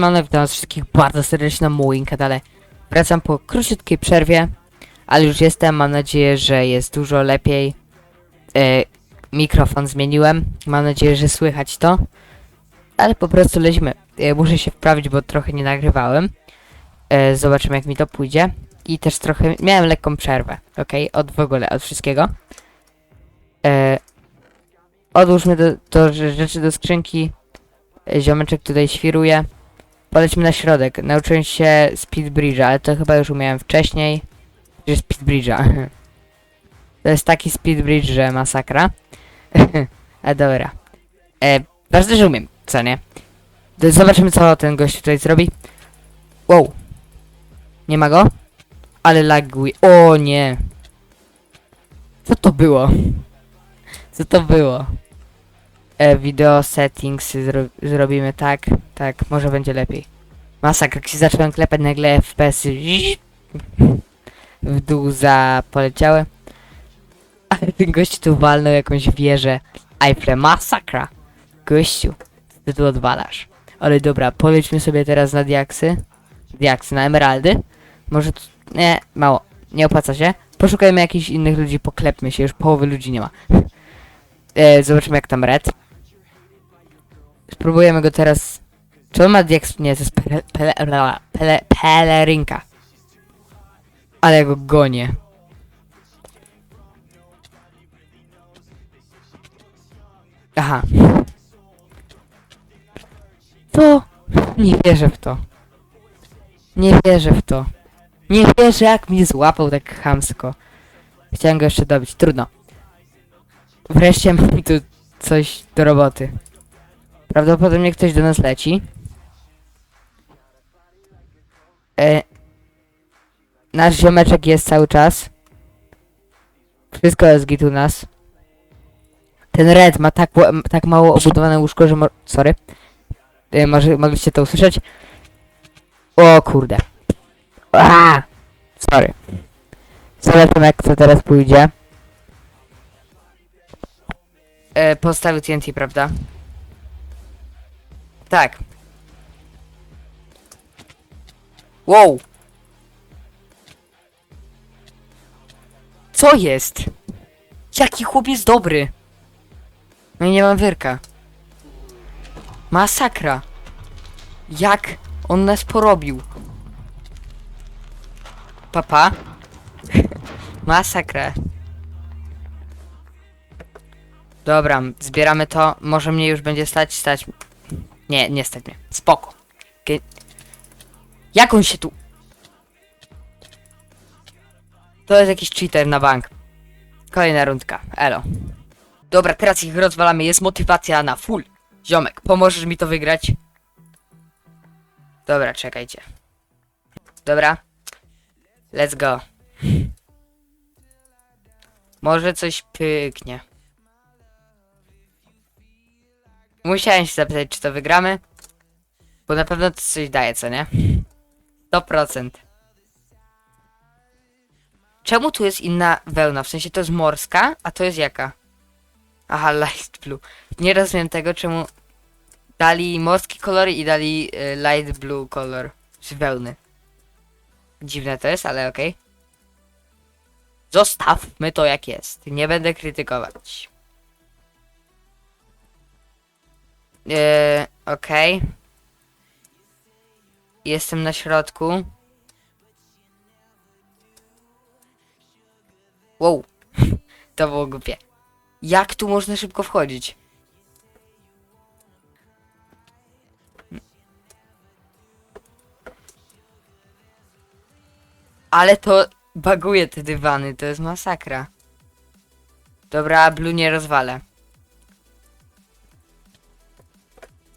Siemano, witam was wszystkich bardzo serdecznie na moim kanale. Wracam po króciutkiej przerwie, ale już jestem, mam nadzieję, że jest dużo lepiej. E, mikrofon zmieniłem, mam nadzieję, że słychać to. Ale po prostu lecimy. E, muszę się wprawić, bo trochę nie nagrywałem. E, zobaczymy jak mi to pójdzie. I też trochę, miałem lekką przerwę, ok? Od w ogóle, od wszystkiego. E, odłóżmy do, to rzeczy do skrzynki. E, Ziomeczek tutaj świruje. Polećmy na środek. Nauczyłem się Speed Bridge'a, ale to chyba już umiałem wcześniej. Że Speed Bridge'a. To jest taki Speed Bridge, że masakra. A dobra. E, ważne, że umiem, co nie? Zobaczymy, co ten gość tutaj zrobi. Wow. Nie ma go? Ale laguje. O nie. Co to było? Co to było? E, video settings zro zrobimy tak, tak, może będzie lepiej. Masakra, jak się zacząłem klepać nagle FPS -y w dół za poleciały. Ale ten gość tu walnął jakąś wieżę. Eiffle, masakra! Gościu, ty tu odwalasz? Ale dobra, polećmy sobie teraz na diaksy. Diaksy, na emeraldy. Może tu... Nie, mało. Nie opłaca się. Poszukajmy jakichś innych ludzi, poklepmy się, już połowy ludzi nie ma. E, zobaczymy jak tam red. Spróbujemy go teraz. Czy on ma diaks? Nie, to jest pele, pele, pele, pele, pelerynka. Ale go gonię. Aha. To? Nie wierzę w to. Nie wierzę w to. Nie wierzę jak mnie złapał tak chamsko. Chciałem go jeszcze dobić. Trudno. Wreszcie mam tu coś do roboty. Prawdopodobnie ktoś do nas leci. E, nasz ziomeczek jest cały czas. Wszystko jest git u nas. Ten red ma tak, tak mało obudowane łóżko, że mo Sorry. E, może mogliście to usłyszeć? O kurde. A! Sorry. Zobaczymy jak to teraz pójdzie. E, postawił TNT, prawda? Tak. Wow! Co jest? Jaki chłop jest dobry? No i nie mam wyrka. Masakra. Jak on nas porobił? Papa? Masakra. Dobra, zbieramy to. Może mnie już będzie stać, stać. Nie, nie stać mnie. Spoko. Ge- Jak on się tu... To jest jakiś cheater na bank. Kolejna rundka. Elo. Dobra, teraz ich rozwalamy. Jest motywacja na full. Ziomek, pomożesz mi to wygrać? Dobra, czekajcie. Dobra. Let's go. Może coś pyknie. Musiałem się zapytać, czy to wygramy. Bo na pewno to coś daje, co nie? 100%. Czemu tu jest inna wełna? W sensie to jest morska, a to jest jaka? Aha, light blue. Nie rozumiem tego, czemu dali morskie kolory i dali y, light blue kolor z wełny. Dziwne to jest, ale okej. Zostawmy to jak jest. Nie będę krytykować. Eee, okej. Jestem na środku. Wow. to było głupie. Jak tu można szybko wchodzić? Ale to baguje te dywany, to jest masakra. Dobra, Blue nie rozwalę.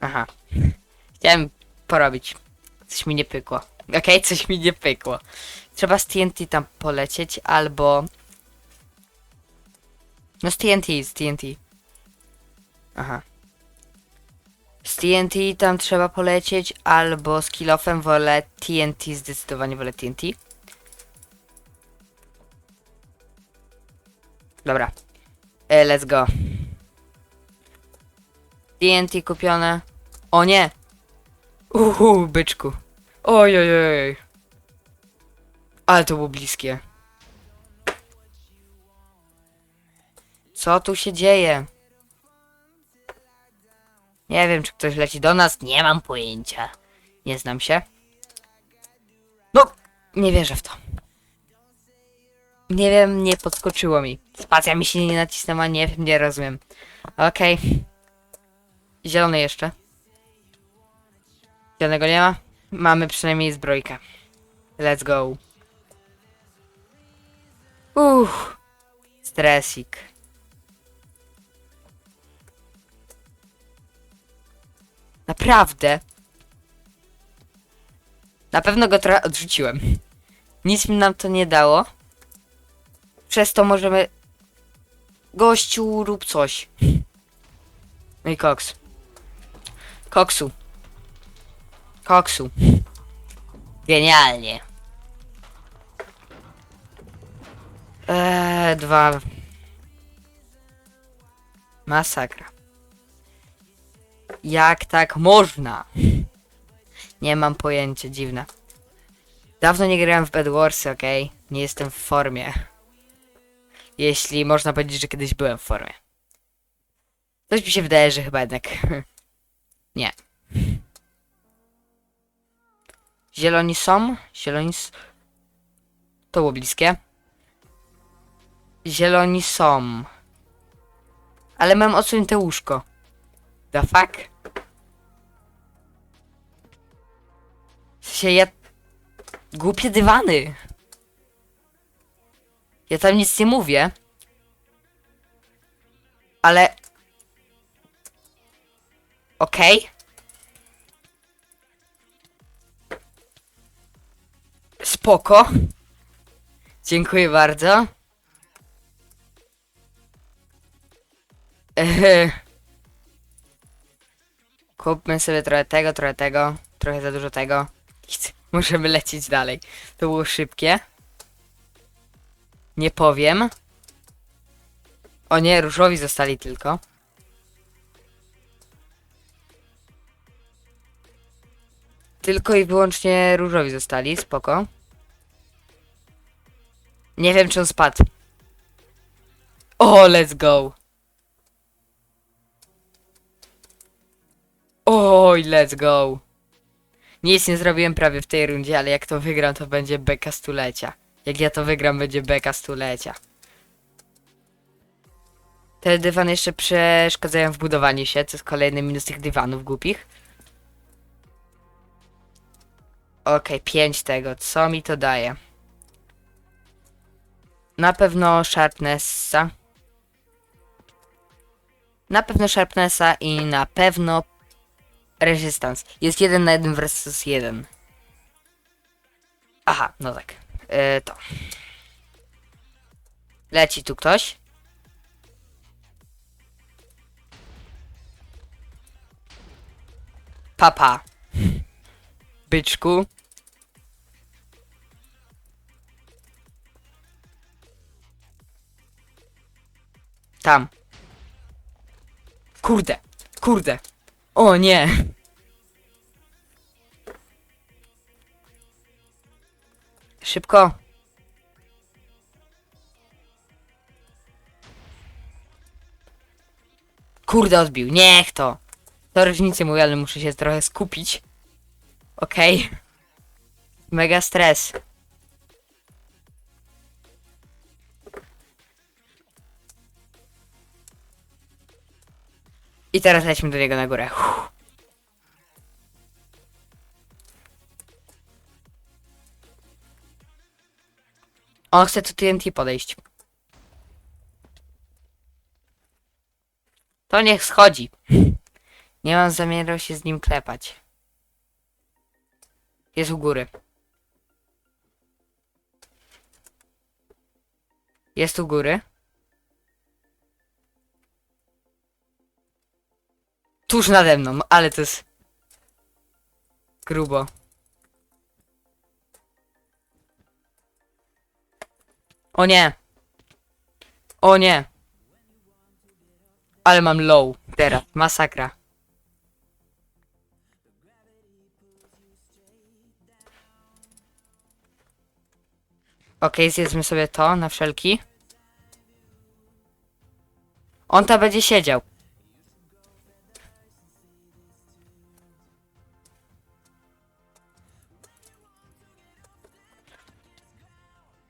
Aha. Chciałem porobić. Coś mi nie pykło. Okej, coś mi nie pykło. Trzeba z TNT tam polecieć, albo... No z TNT, z TNT. Aha. Z TNT tam trzeba polecieć, albo z kilofem wolę TNT, zdecydowanie wolę TNT. Dobra. E, let's go. TNT kupione. O nie! Uhu, byczku. Oj, oj, oj. Ale to było bliskie. Co tu się dzieje? Nie wiem, czy ktoś leci do nas. Nie mam pojęcia. Nie znam się. No, nie wierzę w to. Nie wiem, nie podskoczyło mi. Spacja mi się nie nacisnęła, nie wiem, nie rozumiem. Okej. Zielony jeszcze. Zielonego nie ma? Mamy przynajmniej zbrojkę. Let's go. Uff. Stresik. Naprawdę. Na pewno go trochę odrzuciłem. Nic mi nam to nie dało. Przez to możemy... Gościu, rób coś. No i koks. Koksu. Koksu. Genialnie. Eee, dwa. Masakra. Jak tak można? Nie mam pojęcia, dziwne. Dawno nie grałem w Bed Wars, okej? Nie jestem w formie. Jeśli można powiedzieć, że kiedyś byłem w formie. Coś mi się wydaje, że chyba jednak. nie. Zieloni są? Zieloni s... To było bliskie. Zieloni są. Ale mam odsunięte łóżko. The fuck? W sensie ja... Głupie dywany. Ja tam nic nie mówię. Ale... Okej. Spoko. Dziękuję bardzo. Ehe. Kupmy sobie trochę tego, trochę tego, trochę za dużo tego. Możemy lecieć dalej. To było szybkie. Nie powiem. O nie, różowi zostali tylko. Tylko i wyłącznie różowi zostali, spoko. Nie wiem, czy on spadł. O, let's go. Oj, let's go. Nic nie zrobiłem prawie w tej rundzie, ale jak to wygram, to będzie beka stulecia. Jak ja to wygram, będzie beka stulecia. Te dywany jeszcze przeszkadzają w budowaniu się, co jest kolejny minus tych dywanów głupich. Okej, 5 tego. Co mi to daje? Na pewno Sharpnessa. Na pewno Sharpnessa i na pewno Resistance. Jest jeden na jeden versus jeden. Aha, no tak. E, to. Leci tu ktoś. Papa. Byczku. Tam. Kurde, kurde. O nie. Szybko. Kurde, odbił. Niech to. To różnicy mówię, ale muszę się trochę skupić. Okej. Mega stres. I teraz lećmy do niego na górę. Uff. On chce tu TNT podejść. To niech schodzi. Nie mam zamiaru się z nim klepać. Jest u góry. Jest u góry. tuż nade mną, ale to jest... Grubo. O nie! O nie! Ale mam low teraz, masakra. Ok, zjedzmy sobie to na wszelki. On tam będzie siedział.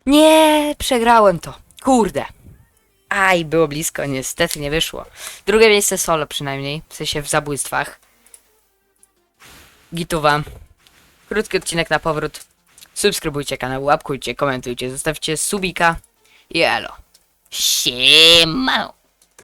Nie, przegrałem to. Kurde. Aj, było blisko, niestety nie wyszło. Drugie miejsce solo przynajmniej, w sensie w zabójstwach. Gituwa. Krótki odcinek na powrót. Subskrybujcie kanał, łapkujcie, komentujcie, zostawcie subika i elo. Siema!